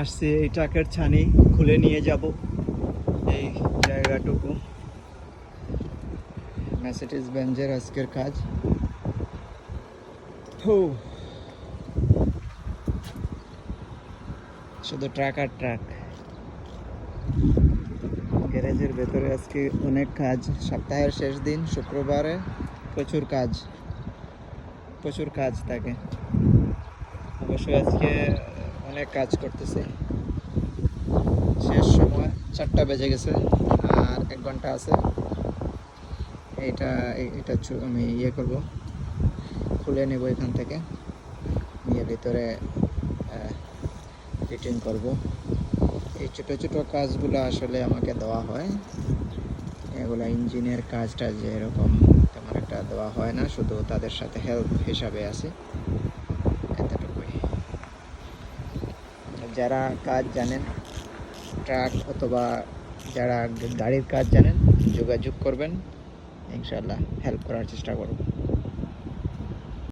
আসছি, এই ট্রাকের ছানি খুলে নিয়ে যাব। এই জায়গাটুকু। ম্যাসেটিস বেঞ্জের আজকের কাজ। হু শুধু ট্রাক আর ট্রাক। গ্যারেজের ভেতরে আজকে অনেক কাজ। সপ্তাহের শেষ দিন, শুক্রবারে প্রচুর কাজ। প্রচুর কাজ থাকে। অবশ্যই আজকে অনেক কাজ করতেছে। শেষ সময় চারটা বেজে গেছে আর এক ঘণ্টা আছে। এটা এটা আমি ইয়ে করব। খুলে নেব এখান থেকে। নিয়ে ভিতরে ফিটিং করব। এই ছোটো ছোটো কাজগুলো আসলে আমাকে দেওয়া হয়। এগুলো ইঞ্জিনের কাজটা যে এরকম তেমন একটা দেওয়া হয় না। শুধু তাদের সাথে হেল্প হিসাবে আছে। যারা কাজ জানেন, ট্রাক অথবা যারা গাড়ির কাজ জানেন, যোগাযোগ করবেন। ইনশাল্লাহ হেল্প করার চেষ্টা করব।